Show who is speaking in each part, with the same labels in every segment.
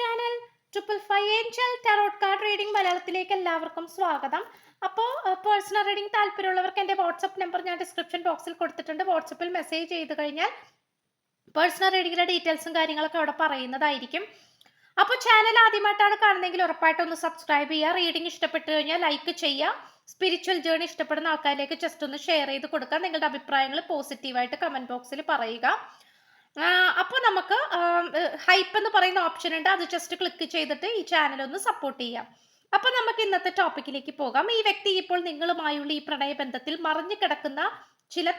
Speaker 1: Channel triple five angel tarot card reading മലയാളത്തിലേക്ക് എല്ലാവർക്കും സ്വാഗതം. അപ്പോൾ പേഴ്സണൽ റീഡിംഗ് താല്പര്യമുള്ളവർക്ക് എന്റെ വാട്സപ്പ് നമ്പർ ഞാൻ ഡിസ്ക്രിപ്ഷൻ ബോക്സിൽ കൊടുത്തിട്ടുണ്ട്. വാട്സപ്പിൽ മെസ്സേജ് ചെയ്ത് കഴിഞ്ഞാൽ പേഴ്സണൽ റീഡിങ്ങിന്റെ ഡീറ്റെയിൽസും കാര്യങ്ങളൊക്കെ അവിടെ പറയുന്നതായിരിക്കും. അപ്പോൾ ചാനൽ ആദ്യമായിട്ടാണ് കാണുന്നതെങ്കിൽ ഉറപ്പായിട്ടും ഒന്ന് സബ്സ്ക്രൈബ് ചെയ്യുക. റീഡിംഗ് ഇഷ്ടപ്പെട്ട് കഴിഞ്ഞാൽ ലൈക്ക് ചെയ്യുക. സ്പിരിച്വൽ ജേണി ഇഷ്ടപ്പെടുന്ന ആൾക്കാരിലേക്ക് ജസ്റ്റ് ഒന്ന് ഷെയർ ചെയ്ത് കൊടുക്കുക. നിങ്ങളുടെ അഭിപ്രായങ്ങൾ പോസിറ്റീവായിട്ട് കമന്റ് ബോക്സിൽ പറയുക. അപ്പോൾ നമുക്ക് ഹൈപ്പ് എന്ന് പറയുന്ന ഓപ്ഷൻ ഉണ്ട്. അത് ജസ്റ്റ് ക്ലിക്ക് ചെയ്തിട്ട് ഈ ചാനൽ ഒന്ന് സപ്പോർട്ട് ചെയ്യാം. അപ്പൊ നമുക്ക് ഇന്നത്തെ ടോപ്പിക്കിലേക്ക് പോകാം. ഈ വ്യക്തി ഇപ്പോൾ നിങ്ങളുമായുള്ള ഈ പ്രണയബന്ധത്തിൽ മറിഞ്ഞു കിടക്കുന്ന ചില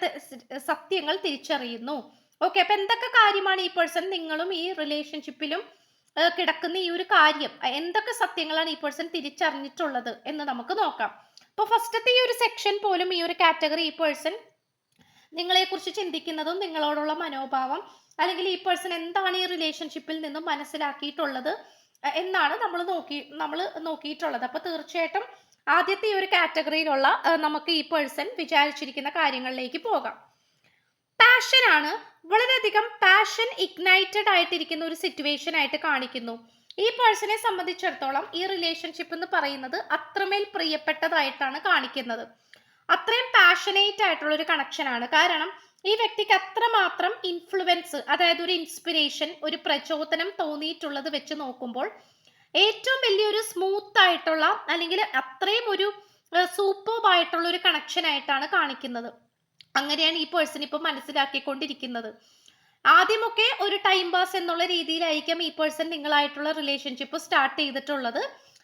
Speaker 1: സത്യങ്ങൾ തിരിച്ചറിയുന്നു. ഓക്കെ അപ്പൊ എന്തൊക്കെ കാര്യമാണ് ഈ പേഴ്സൺ നിങ്ങളും ഈ റിലേഷൻഷിപ്പിലും കിടക്കുന്ന ഈ ഒരു കാര്യം? എന്തൊക്കെ സത്യങ്ങളാണ് ഈ പേഴ്സൺ തിരിച്ചറിഞ്ഞിട്ടുള്ളത് എന്ന് നമുക്ക് നോക്കാം. അപ്പോൾ ഫസ്റ്റത്തെ ഈ ഒരു സെക്ഷൻ പോലും ഈ ഒരു കാറ്റഗറി ഈ പേഴ്സൺ നിങ്ങളെക്കുറിച്ച് ചിന്തിക്കുന്നതും നിങ്ങളോടുള്ള മനോഭാവം അല്ലെങ്കിൽ ഈ പേഴ്സൺ എന്താണ് ഈ റിലേഷൻഷിപ്പിൽ നിന്നും മനസ്സിലാക്കിയിട്ടുള്ളത് എന്നാണ് നമ്മൾ നോക്കി നമ്മൾ നോക്കിയിട്ടുള്ളത്. അപ്പോൾ തീർച്ചയായിട്ടും ആദ്യത്തെ ഈ ഒരു കാറ്റഗറിയിലുള്ള നമുക്ക് ഈ പേഴ്സൺ വിചാരിച്ചിരിക്കുന്ന കാര്യങ്ങളിലേക്ക് പോകാം. പാഷൻ ആണ്. വളരെയധികം പാഷൻ ഇഗ്നൈറ്റഡ് ആയിട്ടിരിക്കുന്ന ഒരു സിറ്റുവേഷൻ ആയിട്ട് കാണിക്കുന്നു. ഈ പേഴ്സണെ സംബന്ധിച്ചിടത്തോളം ഈ റിലേഷൻഷിപ്പ് എന്ന് പറയുന്നത് അത്രമേൽ പ്രിയപ്പെട്ടതായിട്ടാണ് കാണിക്കുന്നത്. അത്രയും പാഷനേറ്റ് ആയിട്ടുള്ള ഒരു കണക്ഷനാണ് കാരണം ഈ വ്യക്തിക്ക് അത്രമാത്രം ഇൻഫ്ലുവൻസ് അതായത് ഒരു ഇൻസ്പിരേഷൻ ഒരു പ്രചോദനം തോന്നിയിട്ടുള്ളത് വെച്ച് നോക്കുമ്പോൾ ഏറ്റവും വലിയൊരു സ്മൂത്ത് ആയിട്ടുള്ള അല്ലെങ്കിൽ അത്രയും ഒരു സൂപ്പർബ് ആയിട്ടുള്ള ഒരു കണക്ഷൻ ആയിട്ടാണ് കാണിക്കുന്നത്. അങ്ങനെയാണ് ഈ പേഴ്സൺ ഇപ്പൊ മനസ്സിലാക്കിക്കൊണ്ടിരിക്കുന്നത്. ആദ്യമൊക്കെ ഒരു ടൈം പാസ് എന്നുള്ള രീതിയിലായിരിക്കും ഈ പേഴ്സൺ നിങ്ങളായിട്ടുള്ള റിലേഷൻഷിപ്പ് സ്റ്റാർട്ട് ചെയ്തിട്ടുള്ളത്.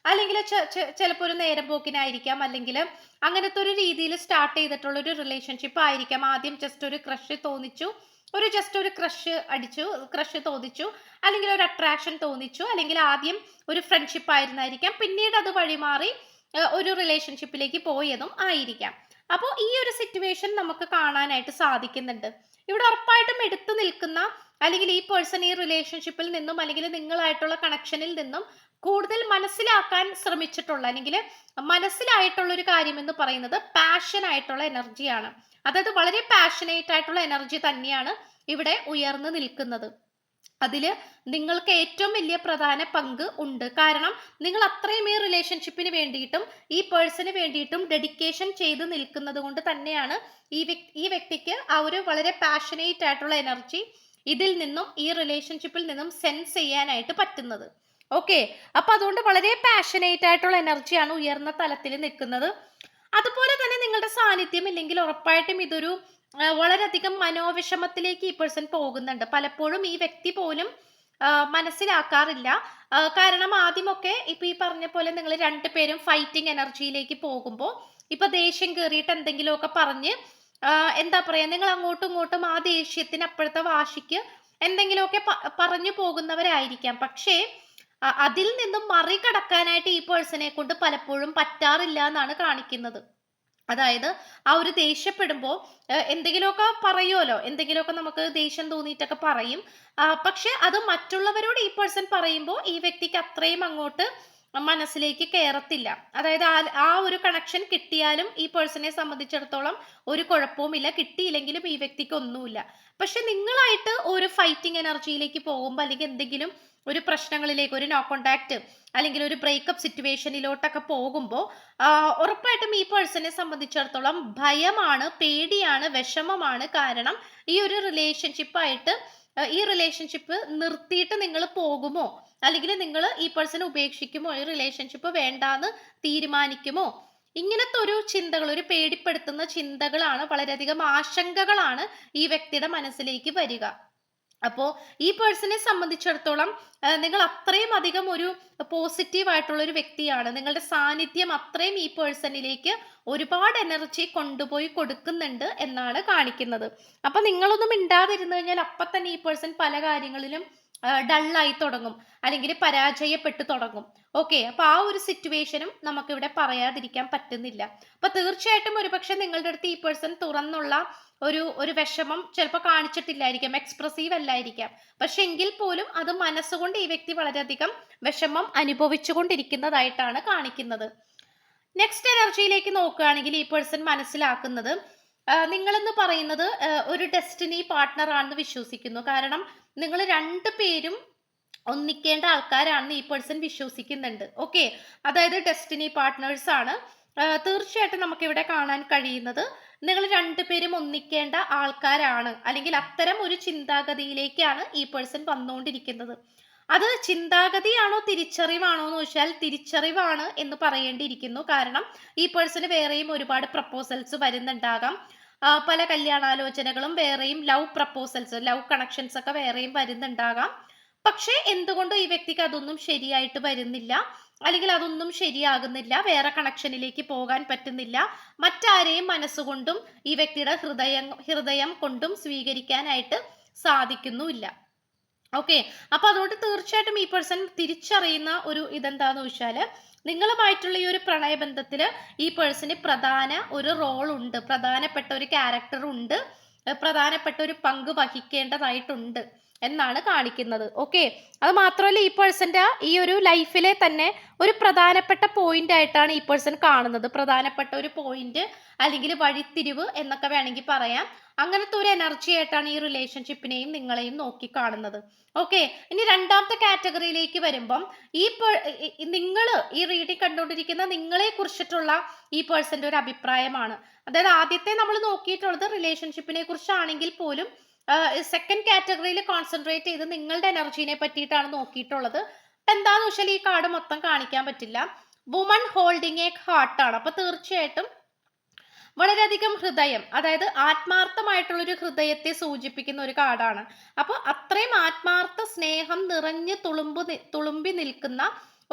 Speaker 1: അല്ലെങ്കിൽ ചിലപ്പോൾ ഒരു നേരം പോക്കിനായിരിക്കാം. അല്ലെങ്കിൽ അങ്ങനത്തെ ഒരു രീതിയിൽ സ്റ്റാർട്ട് ചെയ്തിട്ടുള്ള ഒരു റിലേഷൻഷിപ്പ് ആയിരിക്കാം. ആദ്യം ജസ്റ്റ് ഒരു ക്രഷ് തോന്നിച്ചു. ഒരു ജസ്റ്റ് ഒരു ക്രഷ് അടിച്ചു ക്രഷ് തോന്നിച്ചു. അല്ലെങ്കിൽ ഒരു അട്രാക്ഷൻ തോന്നിച്ചു. അല്ലെങ്കിൽ ആദ്യം ഒരു ഫ്രണ്ട്ഷിപ്പ് ആയിരുന്നായിരിക്കാം. പിന്നീട് അത് വഴിമാറി ഒരു റിലേഷൻഷിപ്പിലേക്ക് പോയതും ആയിരിക്കാം. അപ്പോൾ ഈ ഒരു സിറ്റുവേഷൻ നമുക്ക് കാണാനായിട്ട് സാധിക്കുന്നുണ്ട്. ഇവിടെ ഉറപ്പായിട്ടും എടുത്തു നിൽക്കുന്ന അല്ലെങ്കിൽ ഈ പേഴ്സൺ ഈ റിലേഷൻഷിപ്പിൽ നിന്നും അല്ലെങ്കിൽ നിങ്ങളായിട്ടുള്ള കണക്ഷനിൽ നിന്നും കൂടുതൽ മനസ്സിലാക്കാൻ ശ്രമിച്ചിട്ടുള്ള അല്ലെങ്കിൽ മനസ്സിലായിട്ടുള്ള ഒരു കാര്യം എന്ന് പറയുന്നത് പാഷൻ ആയിട്ടുള്ള എനർജിയാണ് അതായത് വളരെ പാഷനേറ്റ് ആയിട്ടുള്ള എനർജി തന്നെയാണ് ഇവിടെ ഉയർന്നു നിൽക്കുന്നത്. അതിൽ നിങ്ങൾക്ക് ഏറ്റവും വലിയ പ്രധാന പങ്ക് ഉണ്ട്. കാരണം നിങ്ങൾ അത്രയും ഈ റിലേഷൻഷിപ്പിന് വേണ്ടിയിട്ടും ഈ പേഴ്സണിന് വേണ്ടിയിട്ടും ഡെഡിക്കേഷൻ ചെയ്ത് നിൽക്കുന്നത് കൊണ്ട് തന്നെയാണ് ഈ വ്യക്തി ഈ വ്യക്തിക്ക് ആ ഒരു വളരെ പാഷനേറ്റ് ആയിട്ടുള്ള എനർജി ഇതിൽ നിന്നും ഈ റിലേഷൻഷിപ്പിൽ നിന്നും സെൻസ് ചെയ്യാനായിട്ട് പറ്റുന്നത്. ഓക്കെ അപ്പൊ അതുകൊണ്ട് വളരെ പാഷനേറ്റ് ആയിട്ടുള്ള എനർജിയാണ് ഉയർന്ന തലത്തിൽ നിൽക്കുന്നത്. അതുപോലെ തന്നെ നിങ്ങളുടെ സാന്നിധ്യം ഇല്ലെങ്കിൽ ഉറപ്പായിട്ടും ഇതൊരു വളരെയധികം മനോവിഷമത്തിലേക്ക് ഈ പേഴ്സൺ പോകുന്നുണ്ട്. പലപ്പോഴും ഈ വ്യക്തി പോലും മനസ്സിലാക്കാറില്ല. കാരണം ആദ്യമൊക്കെ ഇപ്പൊ ഈ പറഞ്ഞ പോലെ നിങ്ങൾ രണ്ടുപേരും ഫൈറ്റിംഗ് എനർജിയിലേക്ക് പോകുമ്പോൾ ഇപ്പൊ ദേഷ്യം കയറിയിട്ട് എന്തെങ്കിലുമൊക്കെ പറഞ്ഞ് എന്താ പറയാ നിങ്ങൾ അങ്ങോട്ടും ഇങ്ങോട്ടും ആ ദേഷ്യത്തിന് അപ്പോഴത്തെ വാശിക്ക് എന്തെങ്കിലുമൊക്കെ പറഞ്ഞു പോകുന്നവരായിരിക്കാം. പക്ഷേ അതിൽ നിന്നും മറികടക്കാനായിട്ട് ഈ പേഴ്സണെ കൊണ്ട് പലപ്പോഴും പറ്റാറില്ല എന്നാണ് കാണിക്കുന്നത്. അതായത് ആ ഒരു ദേഷ്യപ്പെടുമ്പോൾ എന്തെങ്കിലുമൊക്കെ പറയുമല്ലോ എന്തെങ്കിലുമൊക്കെ നമുക്ക് ദേഷ്യം തോന്നിയിട്ടൊക്കെ പറയും. പക്ഷെ അത് മറ്റുള്ളവരോട് ഈ പേഴ്സൺ പറയുമ്പോൾ ഈ വ്യക്തിക്ക് അത്രയും അങ്ങോട്ട് മനസ്സിലേക്ക് കയറത്തില്ല അതായത് ആ- ഒരു കണക്ഷൻ കിട്ടിയാലും ഈ പേഴ്സണെ സംബന്ധിച്ചിടത്തോളം ഒരു കുഴപ്പവുമില്ല. കിട്ടിയില്ലെങ്കിലും ഈ വ്യക്തിക്ക് ഒന്നുമില്ല. പക്ഷെ നിങ്ങളായിട്ട് ഒരു ഫൈറ്റിംഗ് എനർജിയിലേക്ക് പോകുമ്പോൾ അല്ലെങ്കിൽ എന്തെങ്കിലും ഒരു പ്രശ്നങ്ങളിലേക്ക് ഒരു നോ കോണ്ടാക്ട് അല്ലെങ്കിൽ ഒരു ബ്രേക്കപ്പ് സിറ്റുവേഷനിലോട്ടൊക്കെ പോകുമ്പോൾ ഉറപ്പായിട്ടും ഈ പേഴ്സണെ സംബന്ധിച്ചിടത്തോളം ഭയമാണ് പേടിയാണ് വിഷമമാണ് കാരണം ഈ ഒരു റിലേഷൻഷിപ്പായിട്ട് ഈ റിലേഷൻഷിപ്പ് നിർത്തിയിട്ട് നിങ്ങൾ പോകുമോ? അല്ലെങ്കിൽ നിങ്ങൾ ഈ പേഴ്സണെ ഉപേക്ഷിക്കുമോ? ഈ റിലേഷൻഷിപ്പ് വേണ്ടാന്ന് തീരുമാനിക്കുമോ? ഇങ്ങനത്തെ ഒരു ചിന്തകൾ ഒരു പേടിപ്പെടുത്തുന്ന ചിന്തകളാണ് വളരെയധികം ആശങ്കകളാണ് ഈ വ്യക്തിയുടെ മനസ്സിലേക്ക് വരിക. അപ്പോൾ ഈ പേഴ്സണെ സംബന്ധിച്ചിടത്തോളം നിങ്ങൾ അത്രയും അധികം ഒരു പോസിറ്റീവ് ആയിട്ടുള്ള ഒരു വ്യക്തിയാണ്. നിങ്ങളുടെ സാന്നിധ്യം അത്രയും ഈ പേഴ്സണിലേക്ക് ഒരുപാട് എനർജി കൊണ്ടുപോയി കൊടുക്കുന്നുണ്ട് എന്നാണ് കാണിക്കുന്നത്. അപ്പൊ നിങ്ങളൊന്നും മിണ്ടാതിരുന്നു കഴിഞ്ഞാൽ അപ്പൊ തന്നെ ഈ പേഴ്സൺ പല കാര്യങ്ങളിലും ഡള്ളായി തുടങ്ങും. അല്ലെങ്കിൽ പരാജയപ്പെട്ടു തുടങ്ങും. ഓക്കെ അപ്പൊ ആ ഒരു സിറ്റുവേഷനും നമുക്കിവിടെ പറയാതിരിക്കാൻ പറ്റുന്നില്ല. അപ്പൊ തീർച്ചയായിട്ടും ഒരുപക്ഷെ നിങ്ങളുടെ അടുത്ത് ഈ പേഴ്സൺ തുറന്നുള്ള ഒരു ഒരു വിഷമം ചിലപ്പോൾ കാണിച്ചിട്ടില്ലായിരിക്കാം. എക്സ്പ്രസീവ് അല്ലായിരിക്കാം. പക്ഷെ എങ്കിൽ പോലും അത് മനസ്സുകൊണ്ട് ഈ വ്യക്തി വളരെയധികം വിഷമം അനുഭവിച്ചുകൊണ്ടിരിക്കുന്നതായിട്ടാണ് കാണിക്കുന്നത്. നെക്സ്റ്റ് എനർജിയിലേക്ക് നോക്കുകയാണെങ്കിൽ ഈ പേഴ്സൺ മനസ്സിലാക്കുന്നത് നിങ്ങളെന്ന് പറയുന്നത് ഒരു ഡെസ്റ്റിനി പാർട്ട്ണർ ആണെന്ന് വിശ്വസിക്കുന്നു. കാരണം നിങ്ങൾ രണ്ടു പേരും ഒന്നിക്കേണ്ട ആൾക്കാരാണെന്ന് ഈ പേഴ്സൺ വിശ്വസിക്കുന്നുണ്ട്. ഓക്കെ അതായത് ഡെസ്റ്റിനി പാർട്ട്നേഴ്സ് ആണ്. തീർച്ചയായിട്ടും നമുക്ക് ഇവിടെ കാണാൻ കഴിയുന്നത് നിങ്ങൾ രണ്ടുപേരും ഒന്നിക്കേണ്ട ആൾക്കാരാണ്. അല്ലെങ്കിൽ അത്തരം ഒരു ചിന്താഗതിയിലേക്കാണ് ഈ പേഴ്സൺ വന്നുകൊണ്ടിരിക്കുന്നത്. അത് ചിന്താഗതിയാണോ തിരിച്ചറിവാണോ എന്ന് വെച്ചാൽ തിരിച്ചറിവാണ് എന്ന് പറയേണ്ടിയിരിക്കുന്നു. കാരണം ഈ പേഴ്സണ് വേറെയും ഒരുപാട് പ്രപ്പോസൽസ് വരുന്നുണ്ടാകാം. പല കല്യാണാലോചനകളും വേറെയും ലവ് പ്രപ്പോസൽസ് ലവ് കണക്ഷൻസ് ഒക്കെ വേറെയും വരുന്നുണ്ടാകാം. പക്ഷെ എന്തുകൊണ്ടും ഈ വ്യക്തിക്ക് അതൊന്നും ശരിയായിട്ട് വരുന്നില്ല. അല്ലെങ്കിൽ അതൊന്നും ശരിയാകുന്നില്ല. വേറെ കണക്ഷനിലേക്ക് പോകാൻ പറ്റുന്നില്ല. മറ്റാരെയും മനസ്സുകൊണ്ടും ഈ വ്യക്തിയുടെ ഹൃദയം ഹൃദയം കൊണ്ടും സ്വീകരിക്കാനായിട്ട് സാധിക്കുന്നുമില്ല. ഓക്കെ അപ്പൊ അതുകൊണ്ട് തീർച്ചയായിട്ടും ഈ പേഴ്സൺ തിരിച്ചറിയുന്ന ഒരു ഇതെന്താന്ന് വെച്ചാൽ നിങ്ങളുമായിട്ടുള്ള ഈ ഒരു പ്രണയബന്ധത്തിൽ ഈ പേഴ്സന് പ്രധാന ഒരു റോൾ ഉണ്ട്. പ്രധാനപ്പെട്ട ഒരു ക്യാരക്ടർ ഉണ്ട്. പ്രധാനപ്പെട്ട ഒരു പങ്ക് വഹിക്കേണ്ടതായിട്ടുണ്ട്. എന്നാണ് കാണിക്കുന്നത്. ഓക്കെ അത് മാത്രമല്ല ഈ പേഴ്സന്റെ ഈ ഒരു ലൈഫിലെ തന്നെ ഒരു പ്രധാനപ്പെട്ട പോയിന്റ് ആയിട്ടാണ് ഈ പേഴ്സൺ കാണുന്നത്. പ്രധാനപ്പെട്ട ഒരു പോയിന്റ് അല്ലെങ്കിൽ വഴിത്തിരിവ് എന്നൊക്കെ വേണമെങ്കിൽ പറയാം. അങ്ങനത്തെ ഒരു എനർജി ആയിട്ടാണ് ഈ റിലേഷൻഷിപ്പിനെയും നിങ്ങളെയും നോക്കി കാണുന്നത്. ഓക്കെ ഇനി രണ്ടാമത്തെ കാറ്റഗറിയിലേക്ക് വരുമ്പം ഈ നിങ്ങൾ ഈ റീഡിങ് കണ്ടുകൊണ്ടിരിക്കുന്ന നിങ്ങളെ കുറിച്ചിട്ടുള്ള ഈ പേഴ്സന്റെ ഒരു അഭിപ്രായമാണ്. അതായത് ആദ്യത്തെ നമ്മൾ നോക്കിയിട്ടുള്ളത് റിലേഷൻഷിപ്പിനെ കുറിച്ചാണെങ്കിൽ പോലും സെക്കൻഡ് കാറ്റഗറിയിൽ കോൺസെൻട്രേറ്റ് ചെയ്ത് നിങ്ങളുടെ എനർജീനെ പറ്റിയിട്ടാണ് നോക്കിയിട്ടുള്ളത്. അപ്പം എന്താന്ന് വെച്ചാൽ ഈ കാർഡ് മൊത്തം കാണിക്കാൻ പറ്റില്ല. വുമൺ ഹോൾഡിങ് എ ഹാർട്ടാണ് അപ്പൊ തീർച്ചയായിട്ടും വളരെയധികം ഹൃദയം അതായത് ആത്മാർത്ഥമായിട്ടുള്ള ഒരു ഹൃദയത്തെ സൂചിപ്പിക്കുന്ന ഒരു കാർഡാണ് അപ്പോൾ അത്രയും ആത്മാർത്ഥ സ്നേഹം നിറഞ്ഞ് തുളുമ്പ് തുളുമ്പി നിൽക്കുന്ന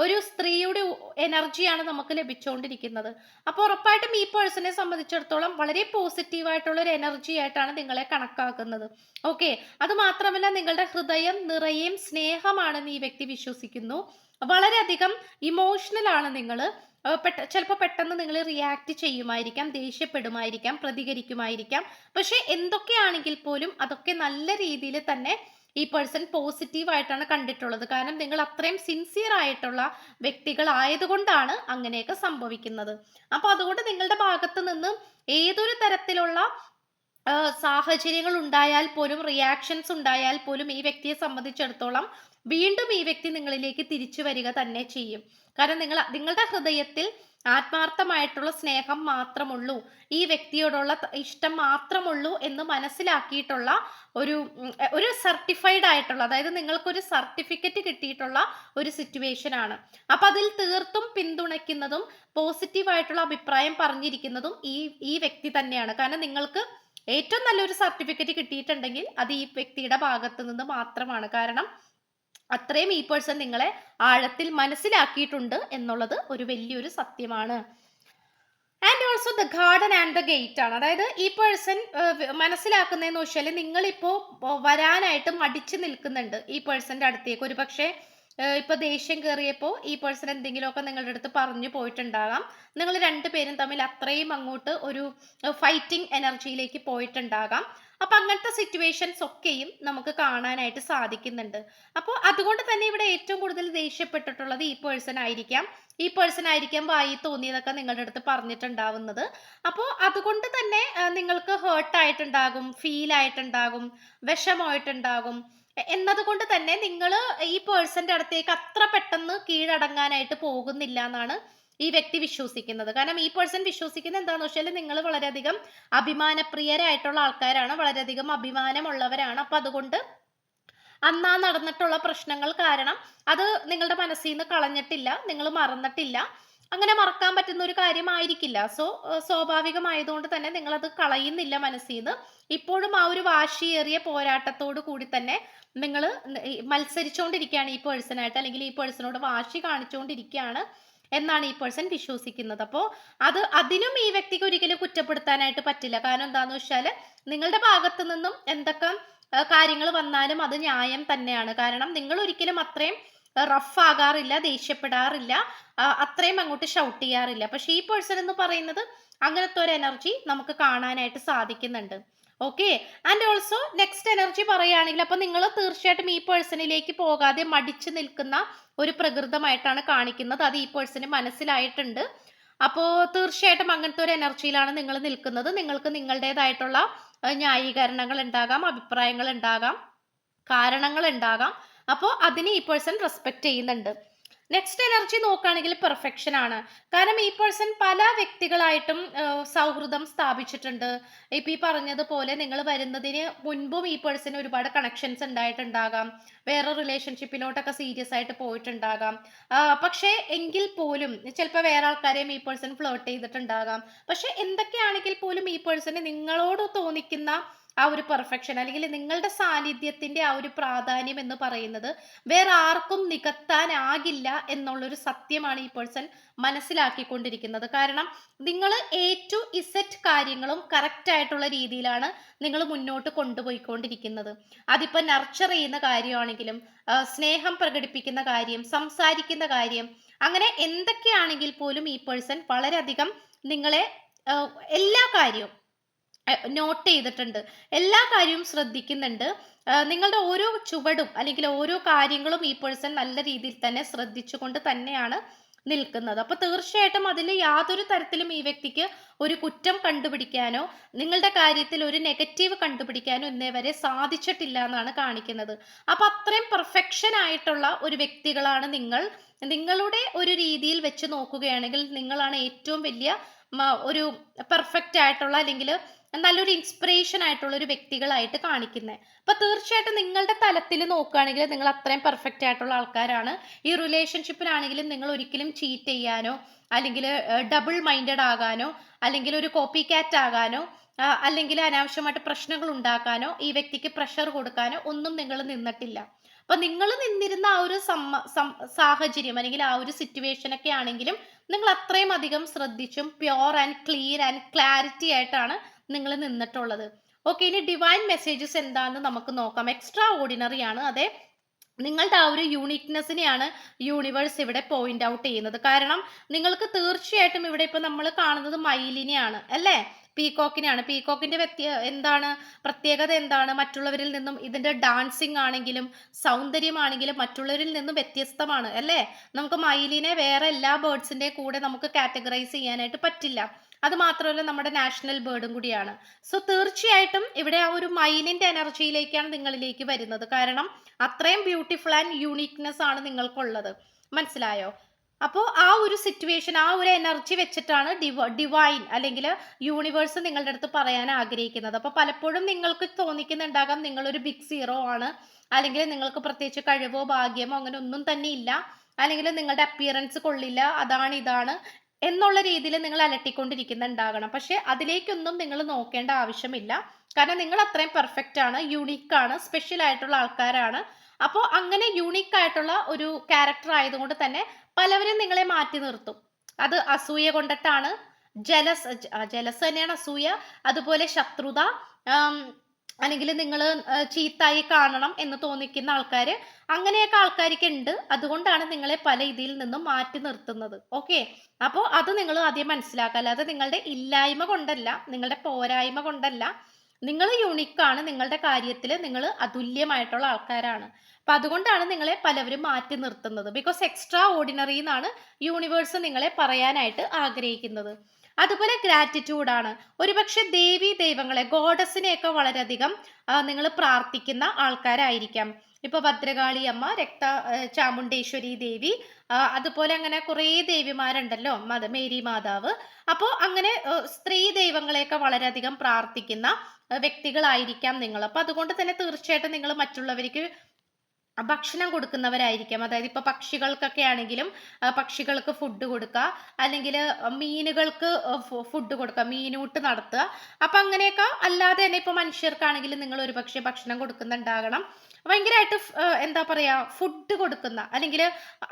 Speaker 1: ഒരു സ്ത്രീയുടെ എനർജിയാണ് നമുക്ക് ലഭിച്ചുകൊണ്ടിരിക്കുന്നത് അപ്പോൾ ഉറപ്പായിട്ടും ഈ പേഴ്സണെ സംബന്ധിച്ചിടത്തോളം വളരെ പോസിറ്റീവായിട്ടുള്ള ഒരു എനർജി ആയിട്ടാണ് നിങ്ങളെ കണക്കാക്കുന്നത്. ഓക്കെ? അത് മാത്രമല്ല നിങ്ങളുടെ ഹൃദയം നിറയെയും സ്നേഹമാണെന്ന് ഈ വ്യക്തി വിശ്വസിക്കുന്നു. വളരെയധികം ഇമോഷണൽ ആണ് നിങ്ങൾ പെട്ട ചിലപ്പോൾ പെട്ടെന്ന് നിങ്ങൾ റിയാക്ട് ചെയ്യുമായിരിക്കാം ദേഷ്യപ്പെടുമായിരിക്കാം പ്രതികരിക്കുമായിരിക്കാം. പക്ഷേ എന്തൊക്കെയാണെങ്കിൽ പോലും അതൊക്കെ നല്ല രീതിയിൽ തന്നെ ഈ പേഴ്സൺ പോസിറ്റീവ് ആയിട്ടാണ് കണ്ടിട്ടുള്ളത്. കാരണം നിങ്ങൾ അത്രയും സിൻസിയർ ആയിട്ടുള്ള വ്യക്തികൾ ആയതുകൊണ്ടാണ് അങ്ങനെയൊക്കെ സംഭവിക്കുന്നത്. അപ്പോൾ അതുകൊണ്ട് നിങ്ങളുടെ ഭാഗത്ത് നിന്ന് ഏതൊരു തരത്തിലുള്ള സാഹചര്യങ്ങൾ ഉണ്ടായാൽ പോലും റിയാക്ഷൻസ് ഉണ്ടായാൽ പോലും ഈ വ്യക്തിയെ സംബന്ധിച്ചിടത്തോളം വീണ്ടും ഈ വ്യക്തി നിങ്ങളിലേക്ക് തിരിച്ചു വരിക തന്നെ ചെയ്യും. കാരണം നിങ്ങൾ നിങ്ങളുടെ ഹൃദയത്തിൽ ആത്മാർത്ഥമായിട്ടുള്ള സ്നേഹം മാത്രമുള്ളൂ. ഈ വ്യക്തിയോടുള്ള ഇഷ്ടം മാത്രമുള്ളൂ എന്ന് മനസ്സിലാക്കിയിട്ടുള്ള ഒരു ഒരു സർട്ടിഫൈഡ് ആയിട്ടുള്ള അതായത് നിങ്ങൾക്കൊരു സർട്ടിഫിക്കറ്റ് കിട്ടിയിട്ടുള്ള ഒരു സിറ്റുവേഷൻ ആണ്. അപ്പൊ അതിൽ തീർത്തും പിന്തുണയ്ക്കുന്നതും പോസിറ്റീവായിട്ടുള്ള അഭിപ്രായം പറഞ്ഞിരിക്കുന്നതും ഈ ഈ വ്യക്തി തന്നെയാണ്. കാരണം നിങ്ങൾക്ക് ഏറ്റവും നല്ലൊരു സർട്ടിഫിക്കറ്റ് കിട്ടിയിട്ടുണ്ടെങ്കിൽ അത് ഈ വ്യക്തിയുടെ ഭാഗത്തു നിന്ന് മാത്രമാണ്. കാരണം അത്രയും ഈ പേഴ്സൺ നിങ്ങളെ ആഴത്തിൽ മനസ്സിലാക്കിയിട്ടുണ്ട് എന്നുള്ളത് ഒരു വലിയൊരു സത്യമാണ്. And also the garden and the gate ആണ്. അതായത് ഈ പേഴ്സൺ മനസ്സിലാക്കുന്നതെന്ന് വെച്ചാൽ നിങ്ങളിപ്പോൾ വരാനായിട്ട് മടിച്ചു നിൽക്കുന്നുണ്ട് ഈ പേഴ്സന്റെ അടുത്തേക്ക്. ഒരു പക്ഷേ ഇപ്പോൾ ദേഷ്യം കയറിയപ്പോൾ ഈ പേഴ്സൺ എന്തെങ്കിലുമൊക്കെ നിങ്ങളുടെ അടുത്ത് പറഞ്ഞു പോയിട്ടുണ്ടാകാം. നിങ്ങൾ രണ്ടുപേരും തമ്മിൽ അത്രയും അങ്ങോട്ട് ഒരു ഫൈറ്റിംഗ് എനർജിയിലേക്ക് പോയിട്ടുണ്ടാകാം. അപ്പൊ അങ്ങനത്തെ സിറ്റുവേഷൻസ് ഒക്കെയും നമുക്ക് കാണാനായിട്ട് സാധിക്കുന്നുണ്ട്. അപ്പോൾ അതുകൊണ്ട് തന്നെ ഇവിടെ ഏറ്റവും കൂടുതൽ ദേഷ്യപ്പെട്ടിട്ടുള്ളത് ഈ പേഴ്സൺ ആയിരിക്കാം. ഈ പേഴ്സൺ ആയിരിക്കാം വായി തോന്നിയതൊക്കെ നിങ്ങളുടെ അടുത്ത് പറഞ്ഞിട്ടുണ്ടാവുന്നത്. അപ്പോൾ അതുകൊണ്ട് തന്നെ നിങ്ങൾക്ക് ഹേർട്ട് ആയിട്ടുണ്ടാകും ഫീൽ ആയിട്ടുണ്ടാകും വിഷമമായിട്ടുണ്ടാകും. എന്നതുകൊണ്ട് തന്നെ നിങ്ങൾ ഈ പേഴ്സന്റെ അടുത്തേക്ക് അത്ര പെട്ടെന്ന് കീഴടങ്ങാനായിട്ട് പോകുന്നില്ല എന്നാണ് ഈ വ്യക്തി വിശ്വസിക്കുന്നത്. കാരണം ഈ പേഴ്സൺ വിശ്വസിക്കുന്നത് എന്താണെന്ന് വെച്ചാൽ നിങ്ങൾ വളരെയധികം അഭിമാനപ്രിയരായിട്ടുള്ള ആൾക്കാരാണ് വളരെയധികം അഭിമാനമുള്ളവരാണ്. അപ്പൊ അതുകൊണ്ട് അന്നാ നടന്നിട്ടുള്ള പ്രശ്നങ്ങൾ കാരണം അത് നിങ്ങളുടെ മനസ്സിൽ നിന്ന് കളഞ്ഞിട്ടില്ല നിങ്ങൾ മറന്നിട്ടില്ല. അങ്ങനെ മറക്കാൻ പറ്റുന്ന ഒരു കാര്യമായിരിക്കില്ല. സോ സ്വാഭാവികമായതുകൊണ്ട് തന്നെ നിങ്ങൾ അത് കളയുന്നില്ല മനസ്സിൽ നിന്ന് ഇപ്പോഴും ആ ഒരു വാശിയേറിയ പോരാട്ടത്തോട് കൂടി തന്നെ നിങ്ങൾ മത്സരിച്ചുകൊണ്ടിരിക്കുകയാണ് ഈ പേഴ്സണായിട്ട് അല്ലെങ്കിൽ ഈ പേഴ്സണോട് വാശി കാണിച്ചുകൊണ്ടിരിക്കുകയാണ് എന്നാണ് ഈ പേഴ്സൺ വിശ്വസിക്കുന്നത്. അപ്പോൾ അത് അതിനും ഈ വ്യക്തിക്ക് ഒരിക്കലും കുറ്റപ്പെടുത്താനായിട്ട് പറ്റില്ല. കാരണം എന്താണെന്ന് വെച്ചാൽ നിങ്ങളുടെ ഭാഗത്ത് നിന്നും എന്തൊക്കെ കാര്യങ്ങൾ വന്നാലും അത് ന്യായം തന്നെയാണ്. കാരണം നിങ്ങൾ ഒരിക്കലും അത്രയും റഫ് ആകാറില്ല ദേഷ്യപ്പെടാറില്ല അത്രയും അങ്ങോട്ട് ഷൗട്ട് ചെയ്യാറില്ല. പക്ഷെ ഈ പേഴ്സൺ എന്ന് പറയുന്നത് അങ്ങനത്തെ ഒരു എനർജി നമുക്ക് കാണാനായിട്ട് സാധിക്കുന്നുണ്ട്. Okay and also next energy പറയുകയാണെങ്കിൽ അപ്പം നിങ്ങൾ തീർച്ചയായിട്ടും ഈ പേഴ്സണിലേക്ക് പോകാതെ മടിച്ചു നിൽക്കുന്ന ഒരു പ്രകൃതമായിട്ടാണ് കാണിക്കുന്നത്. അത് ഈ പേഴ്സണ് മനസ്സിലായിട്ടുണ്ട്. അപ്പോൾ തീർച്ചയായിട്ടും അങ്ങനത്തെ ഒരു എനർജിയിലാണ് നിങ്ങൾ നിൽക്കുന്നത്. നിങ്ങൾക്ക് നിങ്ങളുടേതായിട്ടുള്ള ന്യായീകരണങ്ങൾ ഉണ്ടാകാം അഭിപ്രായങ്ങൾ ഉണ്ടാകാം കാരണങ്ങൾ ഉണ്ടാകാം. അപ്പോൾ അതിന് ഈ പേഴ്സൺ റെസ്പെക്ട് ചെയ്യുന്നുണ്ട്. നെക്സ്റ്റ് എനർജി നോക്കുകയാണെങ്കിൽ പെർഫെക്ഷൻ ആണ്. കാരണം ഈ പേഴ്സൺ പല വ്യക്തികളായിട്ടും സൗഹൃദം സ്ഥാപിച്ചിട്ടുണ്ട്. ഇപ്പം ഈ പറഞ്ഞതുപോലെ നിങ്ങൾ വരുന്നതിന് മുൻപും ഈ പേഴ്സൺ ഒരുപാട് കണക്ഷൻസ് ഉണ്ടായിട്ടുണ്ടാകാം. വേറെ റിലേഷൻഷിപ്പിലോട്ടൊക്കെ സീരിയസ് ആയിട്ട് പോയിട്ടുണ്ടാകാം. പക്ഷേ എങ്കിൽ പോലും ചിലപ്പോൾ വേറെ ആൾക്കാരെയും ഈ പേഴ്സൺ ഫ്ലോട്ട് ചെയ്തിട്ടുണ്ടാകാം. പക്ഷെ എന്തൊക്കെയാണെങ്കിൽ പോലും ഈ പേഴ്സണ് നിങ്ങളോട് തോന്നിക്കുന്ന ആ ഒരു പെർഫെക്ഷൻ അല്ലെങ്കിൽ നിങ്ങളുടെ സാന്നിധ്യത്തിന്റെ ആ ഒരു പ്രാധാന്യം എന്ന് പറയുന്നത് വേറെ ആർക്കും നികത്താനാകില്ല എന്നുള്ളൊരു സത്യമാണ് ഈ പേഴ്സൺ മനസ്സിലാക്കിക്കൊണ്ടിരിക്കുന്നത്. കാരണം നിങ്ങൾ എ ടു ഇസെറ്റ് കാര്യങ്ങളും കറക്റ്റ് ആയിട്ടുള്ള രീതിയിലാണ് നിങ്ങൾ മുന്നോട്ട് കൊണ്ടുപോയിക്കൊണ്ടിരിക്കുന്നത്. അതിപ്പോൾ നർച്ചർ ചെയ്യുന്ന കാര്യമാണെങ്കിലും സ്നേഹം പ്രകടിപ്പിക്കുന്ന കാര്യം സംസാരിക്കുന്ന കാര്യം അങ്ങനെ എന്തൊക്കെയാണെങ്കിൽ പോലും ഈ പേഴ്സൺ വളരെയധികം നിങ്ങളെ എല്ലാ കാര്യവും നോട്ട് ചെയ്തിട്ടുണ്ട്. എല്ലാ കാര്യവും ശ്രദ്ധിക്കുന്നുണ്ട്. നിങ്ങളുടെ ഓരോ ചുവടും അല്ലെങ്കിൽ ഓരോ കാര്യങ്ങളും ഈ പേഴ്സൺ നല്ല രീതിയിൽ തന്നെ ശ്രദ്ധിച്ചുകൊണ്ട് തന്നെയാണ് നിൽക്കുന്നത്. അപ്പൊ തീർച്ചയായിട്ടും അതിൽ യാതൊരു തരത്തിലും ഈ വ്യക്തിക്ക് ഒരു കുറ്റം കണ്ടുപിടിക്കാനോ നിങ്ങളുടെ കാര്യത്തിൽ ഒരു നെഗറ്റീവ് കണ്ടുപിടിക്കാനോ ഇന്നേ വരെ സാധിച്ചിട്ടില്ല എന്നാണ് കാണിക്കുന്നത്. അപ്പൊ അത്രയും പെർഫെക്ഷൻ ആയിട്ടുള്ള ഒരു വ്യക്തികളാണ് നിങ്ങൾ. നിങ്ങളുടെ ഒരു രീതിയിൽ വെച്ച് നോക്കുകയാണെങ്കിൽ നിങ്ങളാണ് ഏറ്റവും വലിയ ഒരു പെർഫെക്റ്റ് ആയിട്ടുള്ള അല്ലെങ്കിൽ നല്ലൊരു ഇൻസ്പിറേഷൻ ആയിട്ടുള്ള ഒരു വ്യക്തികളായിട്ട് കാണിക്കുന്നത് അപ്പൊ തീർച്ചയായിട്ടും നിങ്ങളുടെ തലത്തിൽ നോക്കുകയാണെങ്കിൽ നിങ്ങൾ അത്രയും പെർഫെക്റ്റ് ആയിട്ടുള്ള ആൾക്കാരാണ്. ഈ റിലേഷൻഷിപ്പിലാണെങ്കിലും നിങ്ങൾ ഒരിക്കലും ചീറ്റ് ചെയ്യാനോ അല്ലെങ്കിൽ ഡബിൾ മൈൻഡഡ് ആകാനോ അല്ലെങ്കിൽ ഒരു കോപ്പി കാറ്റ് ആകാനോ അല്ലെങ്കിൽ അനാവശ്യമായിട്ട് പ്രശ്നങ്ങൾ ഉണ്ടാക്കാനോ ഈ വ്യക്തിക്ക് പ്രഷർ കൊടുക്കാനോ ഒന്നും നിങ്ങൾ നിന്നിട്ടില്ല. അപ്പൊ നിങ്ങൾ നിന്നിരുന്ന ആ ഒരു സാഹചര്യം അല്ലെങ്കിൽ ആ ഒരു സിറ്റുവേഷൻ ഒക്കെ ആണെങ്കിലും നിങ്ങൾ അത്രയും അധികം ശ്രദ്ധിച്ചും pure and clear and clarity ആയിട്ടാണ് നിങ്ങൾ നിന്നിട്ടുള്ളത്. ഓക്കെ ഇനി ഡിവൈൻ മെസ്സേജസ് എന്താണെന്ന് നമുക്ക് നോക്കാം. എക്സ്ട്രാ ഓർഡിനറി ആണ്. അതെ നിങ്ങളുടെ ആ ഒരു യൂണിക്നെസ്സിനെയാണ് യൂണിവേഴ്സ് ഇവിടെ പോയിന്റ് ഔട്ട് ചെയ്യുന്നത്. കാരണം നിങ്ങൾക്ക് തീർച്ചയായിട്ടും ഇവിടെ ഇപ്പൊ നമ്മൾ കാണുന്നത് മയിലിനെയാണ് അല്ലേ? പീകോക്കിനെയാണ്. പീകോക്കിന്റെ വ്യത്യ എന്താണ്? പ്രത്യേകത എന്താണ്? മറ്റുള്ളവരിൽ നിന്നും ഇതിന്റെ ഡാൻസിങ് ആണെങ്കിലും സൗന്ദര്യമാണെങ്കിലും മറ്റുള്ളവരിൽ നിന്നും വ്യത്യസ്തമാണ് അല്ലേ? നമുക്ക് മയിലിനെ വേറെ എല്ലാ ബേർഡ്സിന്റെ കൂടെ നമുക്ക് കാറ്റഗറൈസ് ചെയ്യാനായിട്ട് പറ്റില്ല. അത് മാത്രമല്ല നമ്മുടെ നാഷണൽ ബേർഡും കൂടിയാണ്. സോ തീർച്ചയായിട്ടും ഇവിടെ ആ ഒരു മൈനിന്റെ എനർജിയിലേക്കാണ് നിങ്ങളിലേക്ക് വരുന്നത്. കാരണം അത്രയും ബ്യൂട്ടിഫുൾ ആൻഡ് യൂണീക്നെസ് ആണ് നിങ്ങൾക്കുള്ളത്. മനസ്സിലായോ? അപ്പോൾ ആ ഒരു സിറ്റുവേഷൻ ആ ഒരു എനർജി വെച്ചിട്ടാണ് ഡിവ ഡിവൈൻ അല്ലെങ്കിൽ യൂണിവേഴ്സ് നിങ്ങളുടെ അടുത്ത് പറയാൻ ആഗ്രഹിക്കുന്നത്. അപ്പോൾ പലപ്പോഴും നിങ്ങൾക്ക് തോന്നിക്കുന്നുണ്ടാകാം നിങ്ങളൊരു ബിഗ് സീറോ ആണ്. അല്ലെങ്കിൽ നിങ്ങൾക്ക് പ്രത്യേകിച്ച് കഴിവോ ഭാഗ്യമോ അങ്ങനെ ഒന്നും തന്നെ ഇല്ല. അല്ലെങ്കിൽ നിങ്ങളുടെ അപ്പിയറൻസ് കൊള്ളില്ല. അതാണ് ഇതാണ്. എന്നുള്ള രീതിയിൽ നിങ്ങൾ അലട്ടിക്കൊണ്ടിരിക്കുന്നുണ്ടാകണം. പക്ഷെ അതിലേക്കൊന്നും നിങ്ങൾ നോക്കേണ്ട ആവശ്യമില്ല. കാരണം നിങ്ങൾ അത്രയും പെർഫെക്റ്റ് ആണ് യുണീക്ക് ആണ് സ്പെഷ്യൽ ആയിട്ടുള്ള ആൾക്കാരാണ്. അപ്പോൾ അങ്ങനെ യുണീക്ക് ആയിട്ടുള്ള ഒരു ക്യാരക്ടർ ആയതുകൊണ്ട് തന്നെ പലവരും നിങ്ങളെ മാറ്റി നിർത്തും. അത് അസൂയ കൊണ്ടിട്ടാണ്. ജലസ് ജലസ് തന്നെയാണ് അസൂയ. അതുപോലെ ശത്രുത. അല്ലെങ്കിൽ നിങ്ങൾ ചീത്തായി കാണണം എന്ന് തോന്നിക്കുന്ന ആൾക്കാർ അങ്ങനെയൊക്കെ ആൾക്കാർക്ക് ഉണ്ട് അതുകൊണ്ടാണ് നിങ്ങളെ പല ഇതിൽ നിന്നും മാറ്റി നിർത്തുന്നത്. ഓക്കെ? അപ്പോൾ അത് നിങ്ങൾ ആദ്യം മനസ്സിലാക്കുക. അല്ലാതെ നിങ്ങളുടെ ഇല്ലായ്മ കൊണ്ടല്ല നിങ്ങളുടെ പോരായ്മ കൊണ്ടല്ല നിങ്ങൾ യുണീക്കാണ് നിങ്ങളുടെ കാര്യത്തിൽ നിങ്ങൾ അതുല്യമായിട്ടുള്ള ആൾക്കാരാണ്. അപ്പൊ അതുകൊണ്ടാണ് നിങ്ങളെ പലവരും മാറ്റി നിർത്തുന്നത്. ബിക്കോസ് എക്സ്ട്രാ ഓർഡിനറി എന്നാണ് യൂണിവേഴ്സ് നിങ്ങളെ പറയാനായിട്ട് ആഗ്രഹിക്കുന്നത്. അതുപോലെ ഗ്രാറ്റിറ്റ്യൂഡ് ആണ്. ഒരുപക്ഷെ ദേവി ദൈവങ്ങളെ ഗോഡസിനെയൊക്കെ വളരെയധികം നിങ്ങൾ പ്രാർത്ഥിക്കുന്ന ആൾക്കാരായിരിക്കാം. ഇപ്പൊ ഭദ്രകാളി അമ്മ രക്ത ചാമുണ്ടേശ്വരി ദേവി അതുപോലെ അങ്ങനെ കുറേ ദേവിമാരുണ്ടല്ലോ മത മേരി മാതാവ്. അപ്പോൾ അങ്ങനെ സ്ത്രീ ദൈവങ്ങളെയൊക്കെ വളരെയധികം പ്രാർത്ഥിക്കുന്ന വ്യക്തികളായിരിക്കാം നിങ്ങൾ. അപ്പൊ അതുകൊണ്ട് തന്നെ തീർച്ചയായിട്ടും നിങ്ങൾ മറ്റുള്ളവർക്ക് ഭക്ഷണം കൊടുക്കുന്നവരായിരിക്കാം. അതായത് ഇപ്പൊ പക്ഷികൾക്കൊക്കെ ആണെങ്കിലും പക്ഷികൾക്ക് ഫുഡ് കൊടുക്കുക അല്ലെങ്കിൽ മീനുകൾക്ക് ഫുഡ് കൊടുക്കുക മീനൂട്ട് നടത്തുക. അപ്പൊ അങ്ങനെയൊക്കെ അല്ലാതെ തന്നെ ഇപ്പൊ മനുഷ്യർക്കാണെങ്കിലും നിങ്ങൾ ഒരു പക്ഷേ ഭക്ഷണം കൊടുക്കുന്നുണ്ടാകണം. ഭയങ്കരമായിട്ട് എന്താ പറയാ ഫുഡ് കൊടുക്കുന്ന അല്ലെങ്കിൽ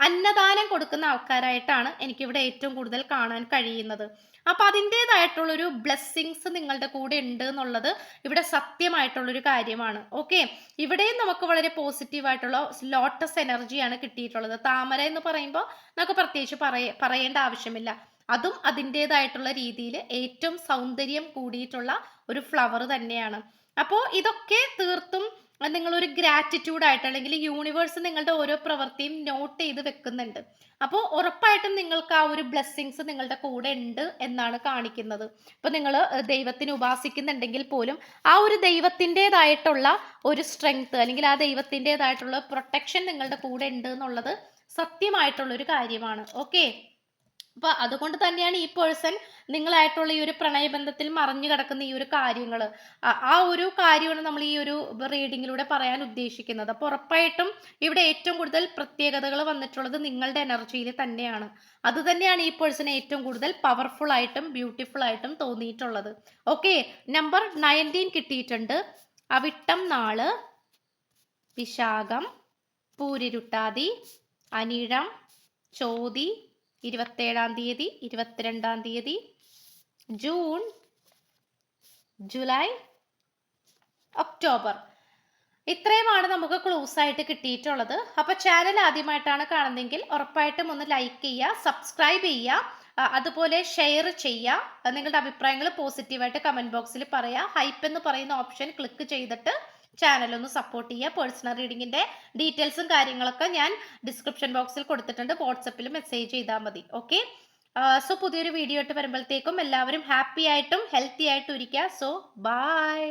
Speaker 1: അന്നദാനം കൊടുക്കുന്ന ആൾക്കാരായിട്ടാണ് എനിക്കിവിടെ ഏറ്റവും കൂടുതൽ കാണാൻ കഴിയുന്നത്. അപ്പൊ അതിന്റെതായിട്ടുള്ളൊരു ബ്ലെസ്സിങ്സ് നിങ്ങളുടെ കൂടെ ഉണ്ട് എന്നുള്ളത് ഇവിടെ സത്യമായിട്ടുള്ളൊരു കാര്യമാണ്. ഓക്കെ? ഇവിടെയും നമുക്ക് വളരെ പോസിറ്റീവ് ആയിട്ടുള്ള ലോട്ടസ് എനർജിയാണ് കിട്ടിയിട്ടുള്ളത്. താമര എന്ന് പറയുമ്പോൾ നമുക്ക് പ്രത്യേകിച്ച് പറയ പറയേണ്ട ആവശ്യമില്ല. അതും അതിന്റെതായിട്ടുള്ള രീതിയിൽ ഏറ്റവും സൗന്ദര്യം കൂടിയിട്ടുള്ള ഒരു ഫ്ലവർ തന്നെയാണ്. അപ്പോൾ ഇതൊക്കെ തീർത്തും നിങ്ങളൊരു ഗ്രാറ്റിറ്റ്യൂഡ് ആയിട്ട് അല്ലെങ്കിൽ യൂണിവേഴ്സ് നിങ്ങളുടെ ഓരോ പ്രവൃത്തിയും നോട്ട് ചെയ്ത് വെക്കുന്നുണ്ട്. അപ്പോൾ ഉറപ്പായിട്ടും നിങ്ങൾക്ക് ആ ഒരു ബ്ലെസ്സിങ്സ് നിങ്ങളുടെ കൂടെ ഉണ്ട് എന്നാണ് കാണിക്കുന്നത്. ഇപ്പോൾ നിങ്ങൾ ദൈവത്തിന് ഉപാസിക്കുന്നുണ്ടെങ്കിൽ പോലും ആ ഒരു ദൈവത്തിന്റെതായിട്ടുള്ള ഒരു സ്ട്രെങ്ത് അല്ലെങ്കിൽ ആ ദൈവത്തിന്റെതായിട്ടുള്ള പ്രൊട്ടക്ഷൻ നിങ്ങളുടെ കൂടെ ഉണ്ട് എന്നുള്ളത് സത്യമായിട്ടുള്ളൊരു കാര്യമാണ്. ഓക്കെ അപ്പൊ അതുകൊണ്ട് തന്നെയാണ് ഈ പേഴ്സൺ നിങ്ങളായിട്ടുള്ള ഈ ഒരു പ്രണയബന്ധത്തിൽ മറിഞ്ഞു കിടക്കുന്ന ഈ ഒരു കാര്യങ്ങൾ ആ ഒരു കാര്യമാണ് നമ്മൾ ഈ ഒരു റീഡിങ്ങിലൂടെ പറയാൻ ഉദ്ദേശിക്കുന്നത്. അപ്പോൾ ഉറപ്പായിട്ടും ഇവിടെ ഏറ്റവും കൂടുതൽ പ്രത്യേകതകൾ വന്നിട്ടുള്ളത് നിങ്ങളുടെ എനർജിയിൽ തന്നെയാണ്. അത് തന്നെയാണ് ഈ പേഴ്സൺ ഏറ്റവും കൂടുതൽ പവർഫുൾ ആയിട്ടും ബ്യൂട്ടിഫുൾ ആയിട്ടും തോന്നിയിട്ടുള്ളത്. ഓക്കെ നമ്പർ നയന്റീൻ കിട്ടിയിട്ടുണ്ട്. അവിട്ടം നാൾ വിശാഖം പൂരിരുട്ടാതി അനിഴം ചോതി ഇരുപത്തേഴാം തീയതി ഇരുപത്തിരണ്ടാം തീയതി ജൂൺ ജൂലൈ ഒക്ടോബർ. ഇത്രയുമാണ് നമുക്ക് ക്ലോസ് ആയിട്ട് കിട്ടിയിട്ടുള്ളത്. അപ്പോൾ ചാനൽ ആദ്യമായിട്ടാണ് കാണുന്നതെങ്കിൽ ഉറപ്പായിട്ടും ഒന്ന് ലൈക്ക് ചെയ്യുക സബ്സ്ക്രൈബ് ചെയ്യുക അതുപോലെ ഷെയർ ചെയ്യുക. നിങ്ങളുടെ അഭിപ്രായങ്ങൾ പോസിറ്റീവായിട്ട് കമന്റ് ബോക്സിൽ പറയുക ഹൈപ്പ് എന്ന് പറയുന്ന ഓപ്ഷൻ ക്ലിക്ക് ചെയ്തിട്ട് ചാനൽ ഒന്ന് സപ്പോർട്ട് ചെയ്യുക. പേഴ്സണൽ റീഡിങ്ങിന്റെ ഡീറ്റെയിൽസും കാര്യങ്ങളൊക്കെ ഞാൻ ഡിസ്ക്രിപ്ഷൻ ബോക്സിൽ കൊടുത്തിട്ടുണ്ട്. വാട്സപ്പിൽ മെസ്സേജ് ചെയ്താൽ മതി. ഓക്കെ സോ പുതിയൊരു വീഡിയോ ആയിട്ട് വരുമ്പോഴത്തേക്കും എല്ലാവരും ഹാപ്പി ആയിട്ടും ഹെൽത്തി ആയിട്ടും ഇരിക്കുക. So by